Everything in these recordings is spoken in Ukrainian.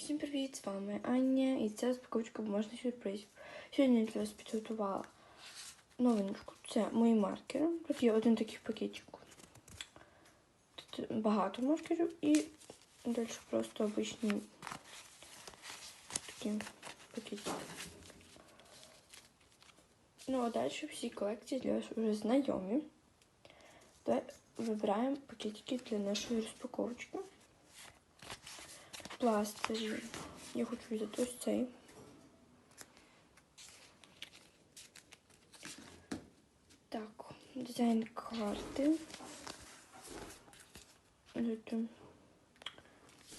всім привіт! З вами Аня і це розпаковочка бумажних сюрпризів. Сьогодні я для вас підготувала новиночку. Це мої маркери. Тут є один такий пакетик. Тут багато маркерів і далі просто обичні такі пакетики. Ну а далі всі колекції для вас вже знайомі. Давай вибираємо пакетики для нашої розпаковочки пластирі. Я хочу взяти ось цей. Так, дизайн карти.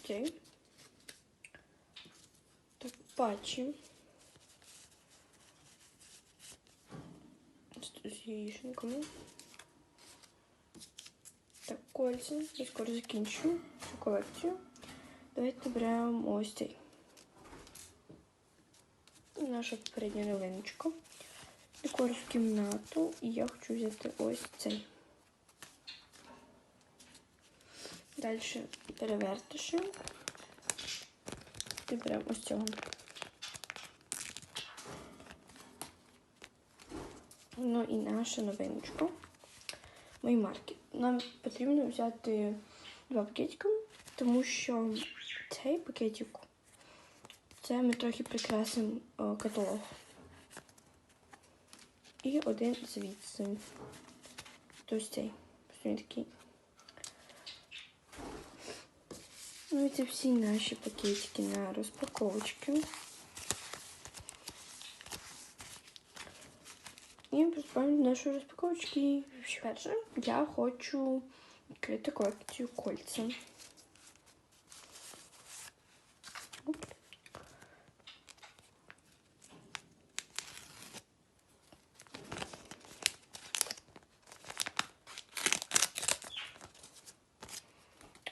Цей. Так, патчі. З яєчниками. Так, кольця. Я скоро закінчу цю колекцію. Давайте беремо ось цей. Наша попередня новиночка. Декор в кімнату. І я хочу взяти ось цей. Далі перевертиші. І беремо ось цього. Ну і наша новиночка. Мої марки. Нам потрібно взяти два пакетика, тому що цей пакетик. Це ми трохи прикрасимо каталог. І один звідси. Ось цей. Він такий. Ну і це всі наші пакетики на розпаковочки. І приступаємо до нашої розпаковочки. Я хочу відкрити колекцію кольця.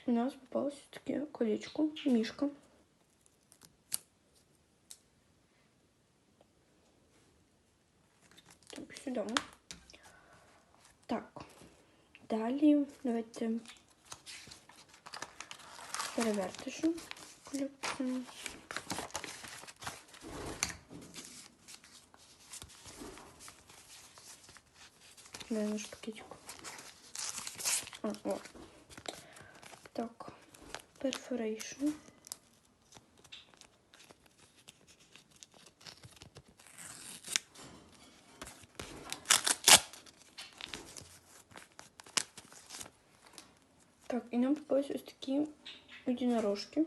У нас попалось таке колечко, мішка. Так, сюди. Так, далі давайте перевертишу колекцію. Дай наш пакетик. А, о. Так, perforation. Так, і нам попались ось такі єдинорожки.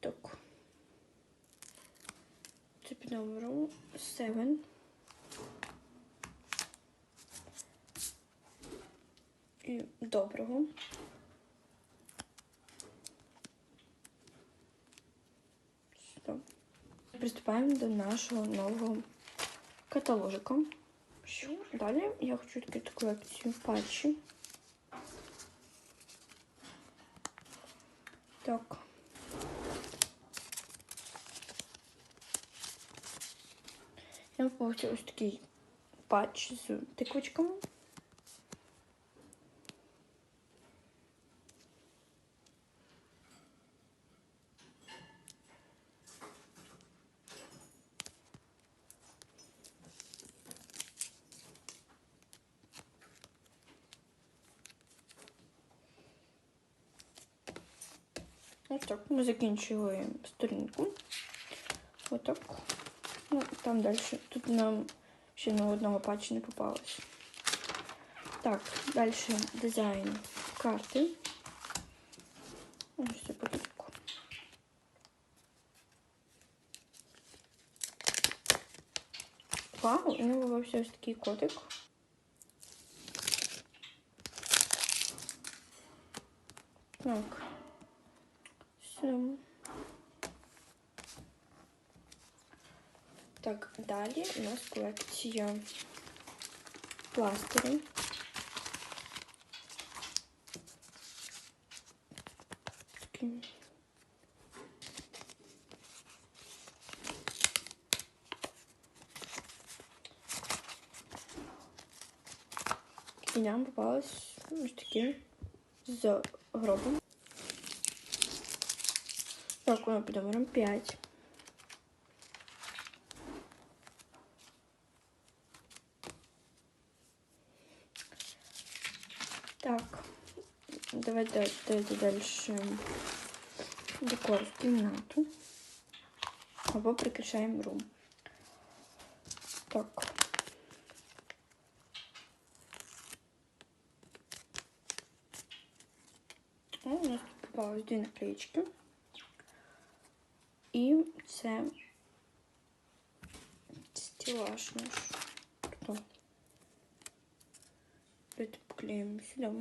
Так. Це під номером 7. І доброго. Приступаємо до нашого нового каталожика. Що? Далі я хочу відкрити колекцію патчі. Так. Я побачила ось такий патч з тиквочками. Так, ми закінчили сторінку. Отак. Ну, там далі. Тут нам ще на одного патчі не попалось. Так, далі дизайн карти. Ось це пакетку. Вау, і не вивався ось такий котик. Так. Так, далі у нас колекція пластирів. І нам попалось ось такі з робимо. Так, воно під номером 5. давайте, давайте дальше декор в кімнату. Або прикрашаємо рум. Так. О, у нас тут попалось дві наклеїчки. І це стеллаж наш. Тут. Давайте поклеїмо сюди.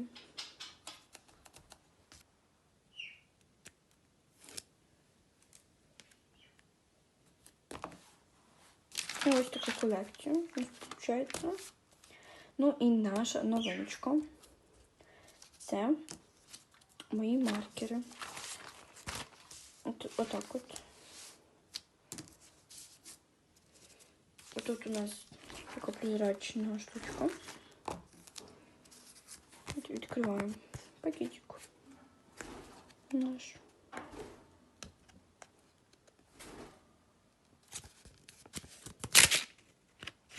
І ось така колекція у нас. Ну і наша новиночка. Це мої маркери. От, отак от. Тут у нас така прозрачна штучка. От відкриваємо пакетик наш.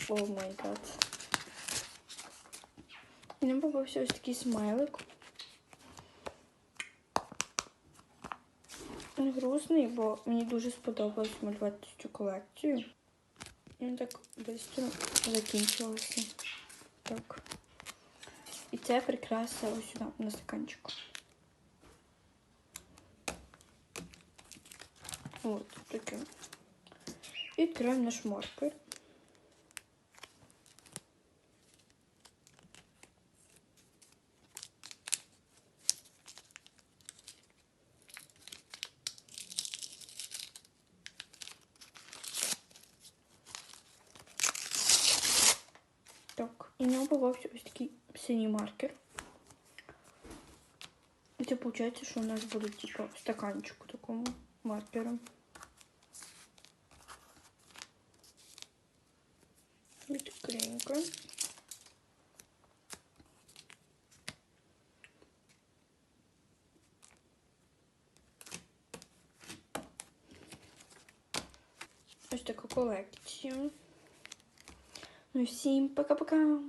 О май гад. І нам попався ось такий смайлик. Він грустний, бо мені дуже сподобалось малювати цю колекцію. Він так швидко закінчилося. Так. І це прикраса ось сюди на стаканчику. От таке. Відкриваємо наш маркер. Так, і нам попався ось такий синій маркер. І це виходить, що у нас буде типу стаканчику такому маркером. Відкринька. Ось така колекція. Ну і всім пока-пока.